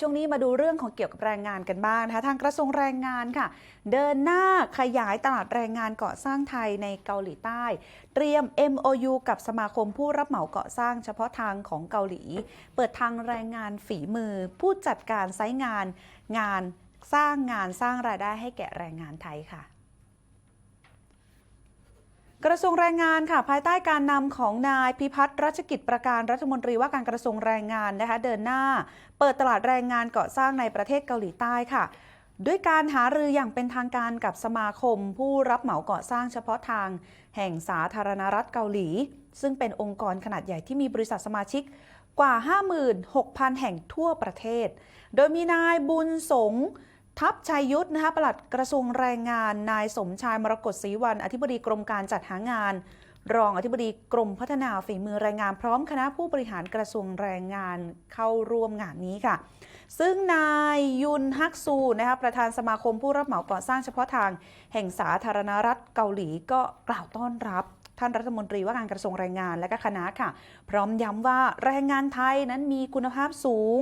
ช่วงนี้มาดูเรื่องของเกี่ยวกับแรงงานกันบ้างนะคะทางกระทรวงแรงงานค่ะ เดินหน้าขยายตลาดแรงงานเกาะสร้างไทยในเกาหลีใต้ เตรียม MOU กับสมาคมผู้รับเหมาเกาะสร้างเฉพาะทางของเกาหลี เปิดทางแรงงานฝีมือ ผู้จัดการไซต์งาน งานสร้างงานสร้างรายได้ให้แก่แรงงานไทยค่ะ กระทรวงแรงงานค่ะภายใต้การนำของนายพิพัฒน์รัชกิจประการรัฐมนตรีว่าการกระทรวงแรงงานนะคะเดินหน้า เปิดตลาดแรงงานก่อสร้างในประเทศเกาหลีใต้ค่ะ ด้วยการหารืออย่างเป็นทางการกับสมาคม ผู้รับเหมาก่อสร้างเฉพาะทาง แห่งสาธารณรัฐเกาหลี ซึ่งเป็นองค์กรขนาดใหญ่ที่มีบริษัทสมาชิกกว่า 56,000 แห่งทั่วประเทศ โดยมีนายบุญสงฆ์ ทัพชัยยุทธนะคะปลัดกระทรวงแรงงาน นายสมชายมรกตศรีวันอธิบดีกรมการจัดหางาน รองอธิบดีกรมพัฒนาฝีมือแรงงาน พร้อมคณะผู้บริหารกระทรวงแรงงานเข้าร่วมงานนี้ค่ะ ซึ่งนายยุนฮักซูนะคะประธานสมาคมผู้รับเหมาก่อสร้างเฉพาะทาง แห่งสาธารณรัฐเกาหลีก็กล่าวต้อนรับ ท่านรัฐมนตรีว่าการกระทรวงแรงงานและก็คณะค่ะ พร้อมย้ำว่าแรงงานไทยนั้นมีคุณภาพสูง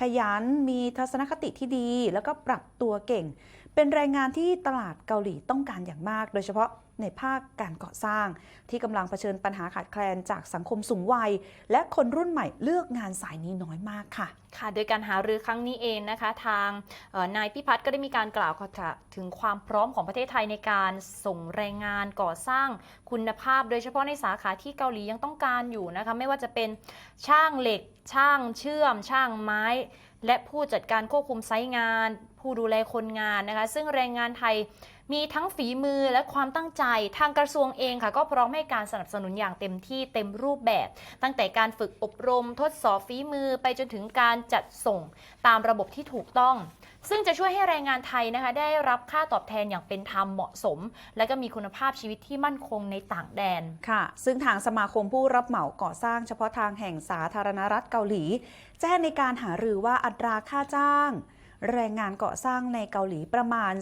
ขยันมีทัศนคติที่ดี แล้วก็ปรับตัวเก่ง เป็นแรงงานที่ตลาดเกาหลีต้องการอย่างมาก โดยเฉพาะในภาคการก่อสร้าง ที่กำลังเผชิญปัญหาขาดแคลนจากสังคมสูงวัย และคนรุ่นใหม่เลือกงานสายนี้น้อยมากค่ะ ค่ะ โดยการหารือครั้งนี้เองนะคะ ทางนายพิพัฒน์ก็ได้มีการกล่าวถึงความพร้อมของประเทศไทยในการส่งแรงงานก่อสร้างคุณภาพ โดยเฉพาะในสาขาที่เกาหลียังต้องการอยู่นะคะไม่ว่าจะเป็นช่างเหล็ก ช่างเชื่อม ช่างไม้ และผู้จัดการควบคุมไซต์งาน ผู้ดูแลคนงานนะคะ ซึ่งแรงงานไทยมีทั้งฝีมือและความตั้งใจทางกระทรวงเองค่ะ ก็พร้อมให้การสนับสนุนอย่างเต็มที่เต็มรูปแบบ ตั้งแต่การฝึกอบรมทดสอบฝีมือไปจนถึงการจัดส่งตามระบบที่ถูกต้อง ซึ่งจะช่วยให้แรงงานไทยนะคะ ได้รับค่าตอบแทนอย่างเป็นธรรมเหมาะสม และก็มีคุณภาพชีวิตที่มั่นคงในต่างแดนค่ะ ซึ่งทางสมาคมผู้รับเหมาก่อสร้างเฉพาะทางแห่งสาธารณรัฐเกาหลี แจ้งในการหารือว่าอัตราค่าจ้าง แรงงานก่อสร้างในเกาหลีประมาณ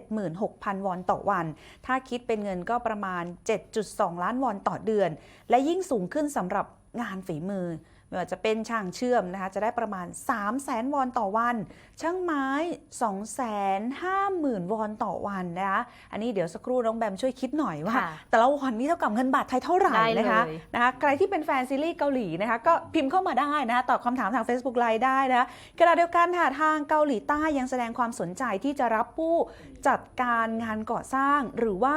276,000 วอนต่อวัน ถ้าคิดเป็นเงินก็ประมาณ 7.2 ล้านวอนต่อเดือน และยิ่งสูงขึ้นสำหรับงานฝีมือ ไม่ว่าจะเป็นช่างเชื่อมนะคะจะได้ประมาณ 3 0 0แสนวอนต่อวัน ช่างไม้ 2 5 0 0 0 0 วอนต่อวันนะคะอันนี้เดี๋ยวสักครู่น้องแบมช่วยคิดหน่อยว่าค่ะแต่ละวันนี้เท่ากับเงินบาทไทยเท่าไหร่ได้เลยนะคะนะคะใครที่เป็นแฟนซีรีส์เกาหลีนะคะก็พิมพ์เข้ามาได้นะคะตอบคำถามทาง Facebook ไลน์ได้นะคะขณะเดียวกันค่ะทางเกาหลีใต้ยังแสดงความสนใจที่จะรับผู้จัดการงานก่อสร้างหรือว่า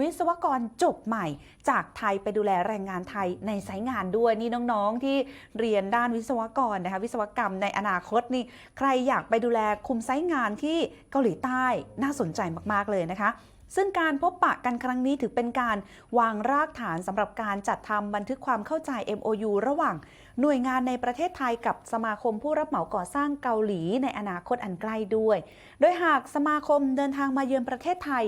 วิศวกรจบใหม่ จากไทยไปดูแลแรงงานไทยในไซต์งานด้วยนี่น้องๆ ที่เรียนด้านวิศวกรนะคะวิศวกรรมในอนาคตนี่ใครอยากไปดูแลคุมไซต์งานที่เกาหลีใต้น่าสนใจมากๆเลยนะคะ ซึ่งการพบปะกันครั้งนี้ถือเป็นการวางรากฐานสำหรับการจัดทำบันทึกความเข้าใจ MOU ระหว่าง หน่วยงานในประเทศไทยกับสมาคมผู้รับเหมาก่อสร้างเกาหลีในอนาคตอันใกล้ด้วย โดยหากสมาคมเดินทางมาเยือนประเทศไทย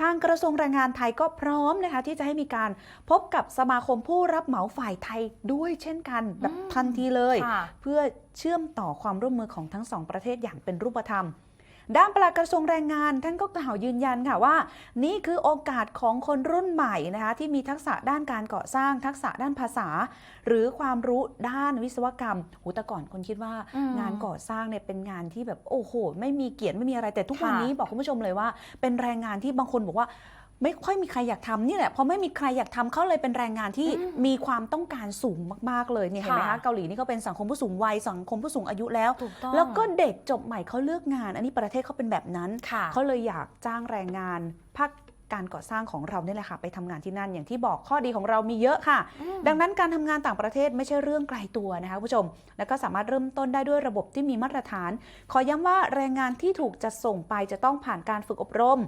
ทางกระทรวงแรงงานไทยก็พร้อมนะคะที่จะให้มีการพบกับสมาคมผู้รับเหมาฝ่ายไทยด้วยเช่นกันแบบอืมทันทีเลยค่ะเพื่อเชื่อมต่อความร่วมมือของทั้งสองประเทศอย่างเป็นรูปธรรม ด้านปลัดกระทรวงแรงงานท่านก็กล่าวยืนยันค่ะว่า นี่คือโอกาสของคนรุ่นใหม่นะคะที่มีทักษะด้านการก่อสร้าง ทักษะด้านภาษา หรือความรู้ด้านวิศวกรรมหูแต่ก่อนคนคิดว่างานก่อสร้างเนี่ยเป็นงานที่แบบโอ้โห ไม่มีเกียรติไม่มีอะไรแต่ทุกวันนี้บอกคุณผู้ชมเลยว่า เป็นแรงงานที่บางคนบอกว่า ไม่ค่อยมีใครอยากทำนี่แหละพอไม่มีใครอยากทำเขาเลยเป็นแรงงานที่อืมมีความต้องการสูงมากๆเลยเนี่ยเห็นไหมค่ะคะเกาหลีนี่ก็เป็นสังคมผู้สูงวัยสังคมผู้สูงอายุแล้ว ถูกต้อง แล้วก็เด็กจบใหม่เขาเลือกงาน อันนี้ประเทศเขาเป็นแบบนั้น ค่ะ เขาเลยอยากจ้างแรงงานภาคการก่อสร้างของเราเนี่ยแหละค่ะ ไปทำงานที่นั่นอย่างที่บอกข้อดีของเรามีเยอะค่ะ อืม ดังนั้นการทำงานต่างประเทศไม่ใช่เรื่องไกลตัวนะคะคุณผู้ชม แล้วก็สามารถเริ่มต้นได้ด้วยระบบที่มีมาตรฐาน ขอย้ำว่าแรงงานที่ถูกจัดส่งไปจะต้องผ่านการฝึกอบรม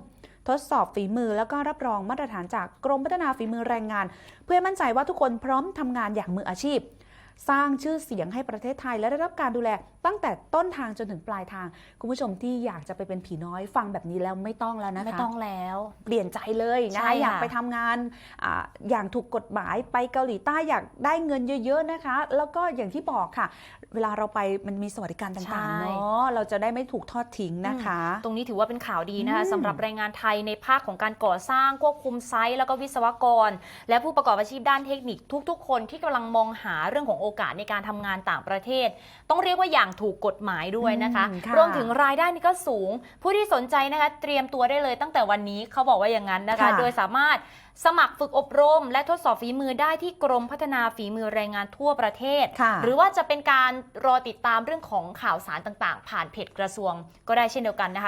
ทดสอบฝีมือแล้วก็รับรองมาตรฐานจากกรมพัฒนาฝีมือแรงงาน เพื่อมั่นใจว่าทุกคนพร้อมทำงานอย่างมืออาชีพ สร้างชื่อเสียงให้ประเทศไทยและได้รับการดูแลตั้งแต่ต้นทางจนถึงปลายทาง คุณผู้ชมที่อยากจะไปเป็นผีน้อยฟังแบบนี้แล้วไม่ต้องแล้วนะคะไม่ต้องแล้ว เปลี่ยนใจเลยนะใช่คะค่ะอยากไปทำงานอาอย่างถูกกฎหมายไปเกาหลีใต้อยากได้เงินเยอะ ๆนะคะ แล้วก็อย่างที่บอกค่ะ เวลาเราไปมันมีสวัสดิการต่างๆใช่เนาะเราจะได้ไม่ถูกทอดทิ้งนะคะ ตรงนี้ถือว่าเป็นข่าวดีนะคะอืมสำหรับแรงงานไทยในภาคของการก่อสร้างควบคุมไซต์แล้วก็วิศวกร และผู้ประกอบอาชีพด้านเทคนิคทุก ๆ คนที่กำลังมองหาเรื่องของโออกาสในการทำงานต่างประเทศ ต้องเรียกว่าอย่างถูกกฎหมายด้วยนะคะ อืมค่ะ รวมถึงรายได้นี่ก็สูง ผู้ที่สนใจนะคะ เตรียมตัวได้เลยตั้งแต่วันนี้เขาบอกว่าอย่างนั้นนะคะ ค่ะ โดยสามารถสมัครฝึกอบรม และทดสอบฝีมือได้ที่กรมพัฒนาฝีมือแรงงานทั่วประเทศ ค่ะ หรือว่าจะเป็นการรอติดตามเรื่องของข่าวสารต่างๆ ผ่านเพจกระทรวงก็ได้เช่นเดียวกันนะคะ